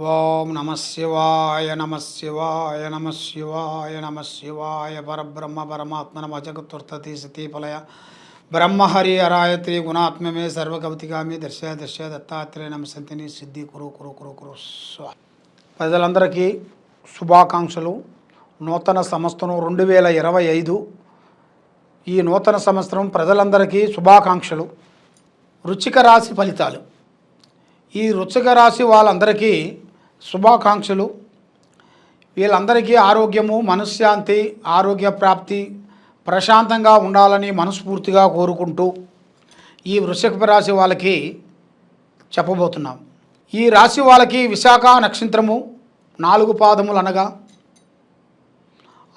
ఓం నమ శివాయ నమ శివాయ నమ శివాయ నమ శివాయ. పరబ్రహ్మ పరమాత్మ నమ జగత్తుర్తతి సతీఫలయ. బ్రహ్మహరి అరాయత్రి గుణాత్మమే సర్వకవతిగామి దర్శయ దర్శయ దత్తాత్రేయ నమసంతిని సిద్ధి కురు కురు కురు కురు. స్వ. ప్రజలందరికీ శుభాకాంక్షలు. నూతన సంస్థను రెండు వేల ఇరవై ఐదు. ఈ నూతన సంవత్సరం ప్రజలందరికీ శుభాకాంక్షలు. రుచిక రాశి ఫలితాలు. ఈ వృచ్చిక రాశి వాళ్ళందరికీ శుభాకాంక్షలు. వీళ్ళందరికీ ఆరోగ్యము మనశ్శాంతి ఆరోగ్య ప్రాప్తి ప్రశాంతంగా ఉండాలని మనస్ఫూర్తిగా కోరుకుంటూ ఈ వృషభ రాశి వాళ్ళకి చెప్పబోతున్నాం. ఈ రాశి వాళ్ళకి విశాఖ నక్షత్రము నాలుగు పాదములు అనగా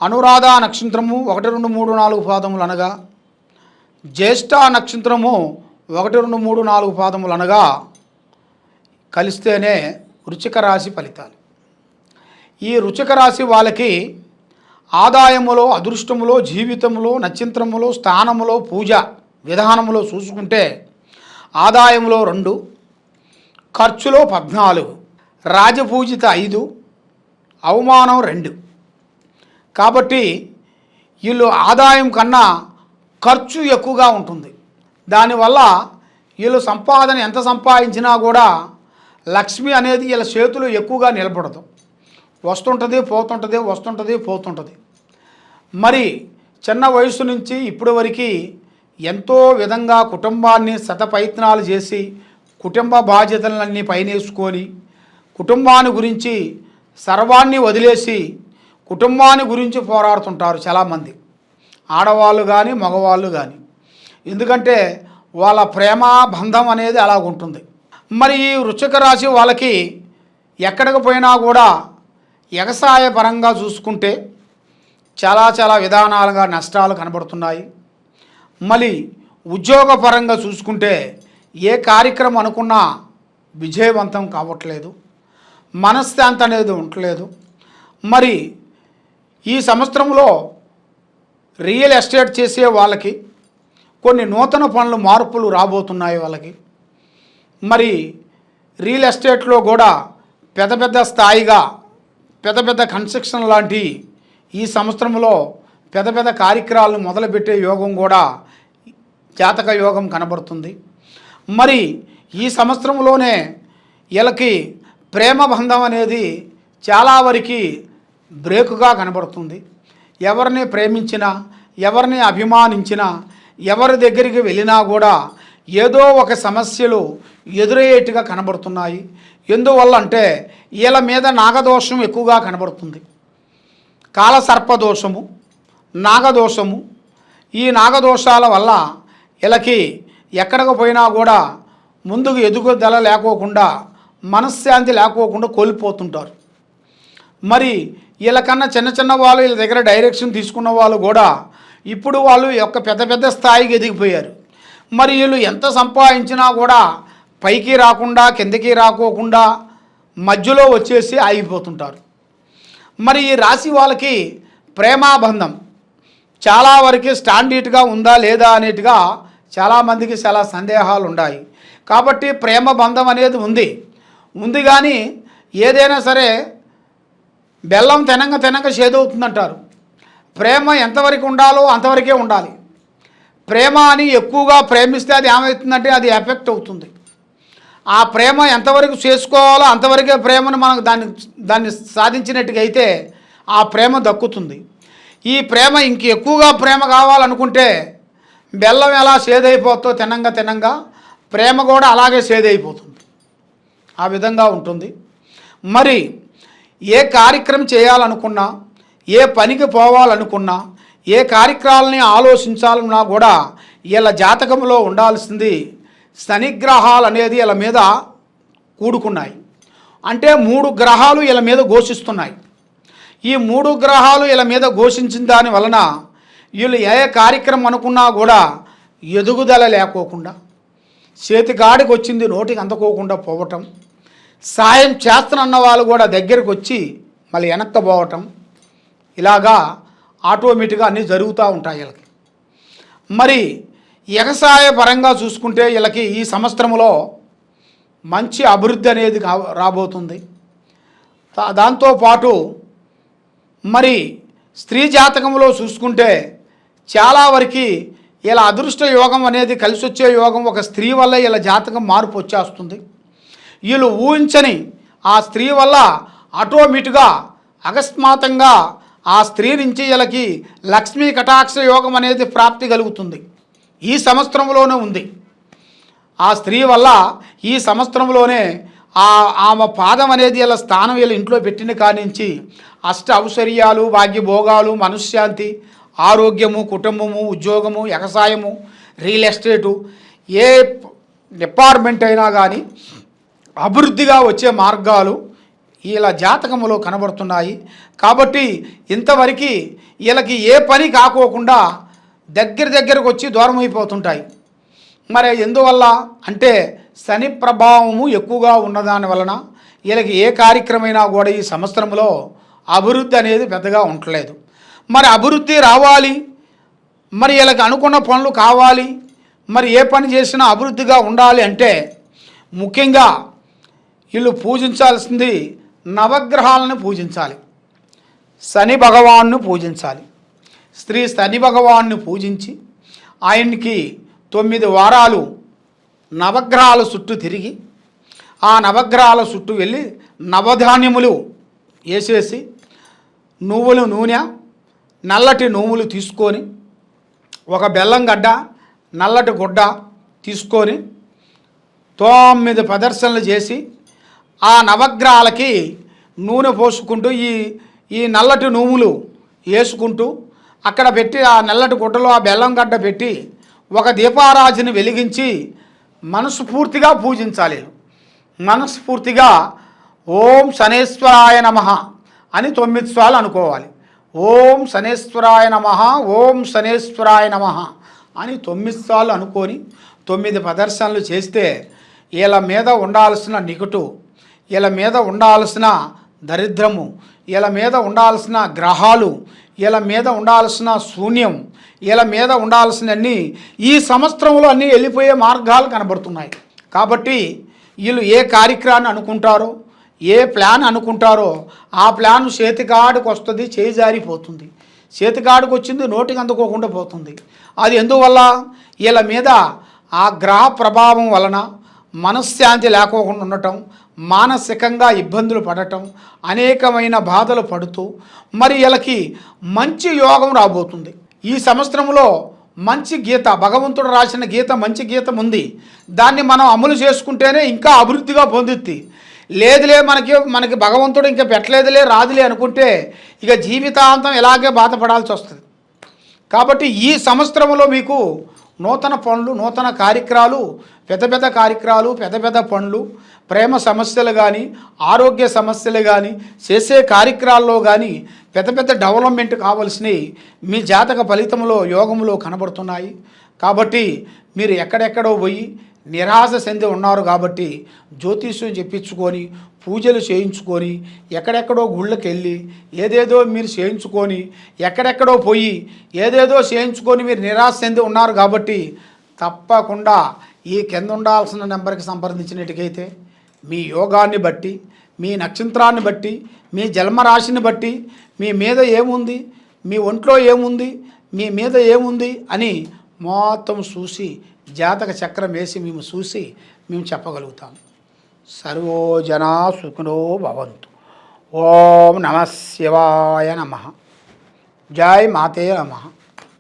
అనురాధ నక్షత్రము ఒకటి రెండు మూడు నాలుగు పాదములు అనగా జ్యేష్ఠ నక్షత్రము ఒకటి రెండు మూడు నాలుగు పాదములు అనగా కలిస్తేనే వృచ్చిక రాశి ఫలితాలు. ఈ రుచిక రాశి వాళ్ళకి ఆదాయములో అదృష్టములో జీవితములో నక్షత్రములో స్థానములో పూజ విధానములో చూసుకుంటే ఆదాయంలో రెండు ఖర్చులో పద్నాలుగు రాజపూజిత ఐదు అవమానం రెండు. కాబట్టి వీళ్ళు ఆదాయం కన్నా ఖర్చు ఎక్కువగా ఉంటుంది. దానివల్ల వీళ్ళు సంపాదన ఎంత సంపాదించినా కూడా లక్ష్మి అనేది వీళ్ళ చేతులు ఎక్కువగా నిలబడదు. వస్తుంటుంది పోతుంటుంది వస్తుంటుంది పోతుంటుంది. మరి చిన్న వయసు నుంచి ఇప్పటి వరకు ఎంతో విధంగా కుటుంబాన్ని శతప్రయత్నాలు చేసి కుటుంబ బాధ్యతలన్నీ పైనేసుకొని కుటుంబాన్ని గురించి సర్వాన్ని వదిలేసి కుటుంబాన్ని గురించి పోరాడుతుంటారు చాలామంది. ఆడవాళ్ళు కానీ మగవాళ్ళు కానీ ఎందుకంటే వాళ్ళ ప్రేమ బంధం అనేది అలాగుంటుంది. మరి ఈ వృశ్చిక రాశి వాళ్ళకి ఎక్కడికి పోయినా కూడా వ్యవసాయ పరంగా చూసుకుంటే చాలా చాలా విధానాలుగా నష్టాలు కనబడుతున్నాయి. మళ్ళీ ఉద్యోగపరంగా చూసుకుంటే ఏ కార్యక్రమం అనుకున్నా విజయవంతం కావట్లేదు. మనశ్శాంతి అనేది ఉండట్లేదు. మరి ఈ సంవత్సరంలో రియల్ ఎస్టేట్ చేసే వాళ్ళకి కొన్ని నూతన పనులు మార్పులు రాబోతున్నాయి వాళ్ళకి. మరి రియల్ ఎస్టేట్లో కూడా పెద్ద పెద్ద స్థాయిగా పెద్ద పెద్ద కన్స్ట్రక్షన్ లాంటి ఈ సంవత్సరంలో పెద్ద పెద్ద కార్యక్రమాలను మొదలుపెట్టే యోగం కూడా జాతక యోగం కనబడుతుంది. మరి ఈ సంవత్సరంలోనే వీళ్ళకి ప్రేమ బంధం అనేది చాలా వరకు బ్రేకుగా కనబడుతుంది. ఎవరిని ప్రేమించినా ఎవరిని అభిమానించినా ఎవరి దగ్గరికి వెళ్ళినా కూడా ఏదో ఒక సమస్యలు ఎదురయ్యేట్టుగా కనబడుతున్నాయి. ఎందువల్ల అంటే వీళ్ళ మీద నాగదోషం ఎక్కువగా కనబడుతుంది. కాలసర్పదోషము నాగదోషము ఈ నాగదోషాల వల్ల వీళ్ళకి ఎక్కడికి పోయినా కూడా ముందుకు ఎదుగుదల లేకోకుండా మనశ్శాంతి లేకోకుండా కోల్పోతుంటారు. మరి వీళ్ళకన్నా చిన్న చిన్న వాళ్ళు వీళ్ళ దగ్గర డైరెక్షన్ తీసుకున్న వాళ్ళు కూడా ఇప్పుడు వాళ్ళు యొక్క పెద్ద పెద్ద స్థాయికి ఎదిగిపోయారు. మరి వీళ్ళు ఎంత సంపాదించినా కూడా పైకి రాకుండా కిందకి రాకోకుండా మధ్యలో వచ్చేసి ఆగిపోతుంటారు. మరి ఈ రాశి వాళ్ళకి ప్రేమాబంధం చాలా వరకు స్టాండర్డ్గా ఉందా లేదా అనేట్టుగా చాలామందికి చాలా సందేహాలు ఉన్నాయి. కాబట్టి ప్రేమ బంధం అనేది ఉంది. ఉంది కానీ ఏదైనా సరే బెల్లం తినంగ తినంగ చేదవుతుందంటారు. ప్రేమ ఎంతవరకు ఉండాలో అంతవరకే ఉండాలి. ప్రేమ అని ఎక్కువగా ప్రేమిస్తే అది ఏమవుతుందంటే అది ఎఫెక్ట్ అవుతుంది. ఆ ప్రేమ ఎంతవరకు చేసుకోవాలో అంతవరకే ప్రేమను మనం దాన్ని దాన్ని సాధించినట్టుగా అయితే ఆ ప్రేమ దక్కుతుంది. ఈ ప్రేమ ఇంక ఎక్కువగా ప్రేమ కావాలనుకుంటే బెల్లం ఎలా సేదైపోతో తినంగా తినంగా ప్రేమ కూడా అలాగే సేదైపోతుంది ఆ విధంగా ఉంటుంది. మరి ఏ కార్యక్రమం చేయాలనుకున్నా ఏ పనికి పోవాలనుకున్నా ఏ కార్యక్రమాలని ఆలోచించాలన్నా కూడా వీళ్ళ జాతకంలో ఉండాల్సింది శనిగ్రహాలు అనేది వీళ్ళ మీద కూడుకున్నాయి. అంటే మూడు గ్రహాలు వీళ్ళ మీద ఘోషిస్తున్నాయి. ఈ మూడు గ్రహాలు వీళ్ళ మీద ఘోషించిన దాని వలన వీళ్ళు ఏ కార్యక్రమం అనుకున్నా కూడా ఎదుగుదల లేకోకుండా చేతిగాడికి వచ్చింది నోటికి అందుకోకుండా పోవటం సాయం చేస్తానన్న వాళ్ళు కూడా దగ్గరికి వచ్చి మళ్ళీ వెనక్కపోవటం ఇలాగా ఆటోమేటిక్గా అన్నీ జరుగుతూ ఉంటాయి వీళ్ళకి. మరి వ్యవసాయ పరంగా చూసుకుంటే వీళ్ళకి ఈ సంవత్సరంలో మంచి అభివృద్ధి అనేది రాబోతుంది. దాంతోపాటు మరి స్త్రీ జాతకంలో చూసుకుంటే చాలా వరకు ఇలా అదృష్ట యోగం అనేది కలిసి వచ్చే యోగం ఒక స్త్రీ వల్ల ఇలా జాతకం మార్పు వచ్చేస్తుంది. వీళ్ళు ఊహించని ఆ స్త్రీ వల్ల ఆటోమేటిక్గా అకస్మాత్తంగా ఆ స్త్రీ నుంచి వీళ్ళకి లక్ష్మీ కటాక్ష యోగం అనేది ప్రాప్తి కలుగుతుంది. ఈ సంవత్సరంలోనే ఉంది. ఆ స్త్రీ వల్ల ఈ సంవత్సరంలోనే ఆ ఆమె పాదం అనేది ఇలా స్థానం వీళ్ళ ఇంట్లో పెట్టిన కానించి అష్ట ఔశ్వర్యాలు భాగ్యభోగాలు మనశ్శాంతి ఆరోగ్యము కుటుంబము ఉద్యోగము వ్యవసాయము రియల్ ఎస్టేటు ఏ డిపార్ట్మెంట్ అయినా కానీ అభివృద్ధిగా వచ్చే మార్గాలు ఇలా జాతకములో కనబడుతున్నాయి. కాబట్టి ఇంతవరకు వీళ్ళకి ఏ పని కాకోకుండా దగ్గర దగ్గరకు వచ్చి దూరం అయిపోతుంటాయి మరి ఎందువల్ల అంటే శని ప్రభావము ఎక్కువగా ఉన్నదాని వలన వీళ్ళకి ఏ కార్యక్రమైనా కూడా ఈ సంవత్సరంలో అభివృద్ధి అనేది పెద్దగా ఉండలేదు. మరి అభివృద్ధి రావాలి. మరి వీళ్ళకి అనుకున్న పనులు కావాలి. మరి ఏ పని చేసినా అభివృద్ధిగా ఉండాలి అంటే ముఖ్యంగా వీళ్ళు పూజించాల్సింది నవగ్రహాలను పూజించాలి. శని భగవాన్ను పూజించాలి. స్త్రీ శని భగవాన్ని పూజించి ఆయనకి తొమ్మిది వారాలు నవగ్రహాల చుట్టూ తిరిగి ఆ నవగ్రహాల చుట్టూ వెళ్ళి నవధాన్యములు వేసేసి నువ్వులు నూనె నల్లటి నువ్వులు తీసుకొని ఒక బెల్లం గడ్డ నల్లటి గుడ్డ తీసుకొని తొమ్మిది ప్రదర్శనలు చేసి ఆ నవగ్రహాలకి నూనె పోసుకుంటూ ఈ ఈ నల్లటి నూములు వేసుకుంటూ అక్కడ పెట్టి ఆ నల్లటి గుడ్డలో ఆ బెల్లం గడ్డ పెట్టి ఒక దీపారాజుని వెలిగించి మనస్ఫూర్తిగా పూజించాలి. మనస్ఫూర్తిగా ఓం శనేశ్వరాయ నమ అని తొమ్మిది సార్లు అనుకోవాలి. ఓం శనేశ్వరాయ నమ ఓం శనేశ్వరాయ నమ అని తొమ్మిది సార్లు అనుకొని తొమ్మిది ప్రదర్శనలు చేస్తే వీళ్ళ మీద ఉండాల్సిన నికటు వీళ్ళ మీద ఉండాల్సిన దరిద్రము వీళ్ళ మీద ఉండాల్సిన గ్రహాలు వీళ్ళ మీద ఉండాల్సిన శూన్యం వీళ్ళ మీద ఉండాల్సినన్ని ఈ సంవత్సరంలో అన్నీ వెళ్ళిపోయే మార్గాలు కనబడుతున్నాయి. కాబట్టి వీళ్ళు ఏ కార్యక్రమాన్ని అనుకుంటారో ఏ ప్లాన్ అనుకుంటారో ఆ ప్లాన్ చేతికాడికి వస్తుంది చేజారిపోతుంది చేతికాడికి వచ్చింది నోటికి అందుకోకుండా పోతుంది. అది ఎందువల్ల? వీళ్ళ మీద ఆ గ్రహ ప్రభావం వలన మనశ్శాంతి లేకోకుండా ఉండటం మానసికంగా ఇబ్బందులు పడటం అనేకమైన బాధలు పడుతూ మరి వీళ్ళకి మంచి యోగం రాబోతుంది. ఈ సంవత్సరంలో మంచి గీత భగవంతుడు రాసిన గీత మంచి గీతం ఉంది. దాన్ని మనం అమలు చేసుకుంటేనే ఇంకా అభివృద్ధిగా పొందుద్ది. లేదులే మనకి మనకి భగవంతుడు ఇంకా పెట్టలేదులే రాదులే అనుకుంటే ఇక జీవితాంతం ఇలాగే బాధపడాల్సి వస్తుంది. కాబట్టి ఈ సంవత్సరంలో మీకు నూతన పనులు నూతన కార్యక్రమాలు పెద్ద పెద్ద కార్యక్రమాలు పెద్ద పెద్ద పనులు ప్రేమ సమస్యలు కానీ ఆరోగ్య సమస్యలు కానీ చేసే కార్యక్రమాల్లో కానీ పెద్ద పెద్ద డెవలప్మెంట్ కావాల్సినవి మీ జాతక ఫలితంలో యోగంలో కనబడుతున్నాయి. కాబట్టి మీరు ఎక్కడెక్కడో పోయి నిరాశ చెంది ఉన్నారు కాబట్టి జ్యోతిష్యం చెప్పించుకొని పూజలు చేయించుకొని ఎక్కడెక్కడో గుళ్ళకి వెళ్ళి ఏదేదో మీరు చేయించుకొని ఎక్కడెక్కడో పోయి ఏదేదో చేయించుకొని మీరు నిరాశ చెంది ఉన్నారు కాబట్టి తప్పకుండా ఈ కింద ఉండాల్సిన నెంబర్కి సంప్రదించినట్టుకైతే మీ యోగాన్ని బట్టి మీ నక్షత్రాన్ని బట్టి మీ జన్మరాశిని బట్టి మీ మీద ఏముంది మీ ఒంట్లో ఏముంది మీ మీద ఏముంది అని మొత్తం చూసి జాతక చక్రం వేసి మేము చూసి మేము చెప్పగలుగుతాము సర్వో జనా సుఖినో భవంతు. ఓం నమ శివాయ నమ. జై మాతే నమ.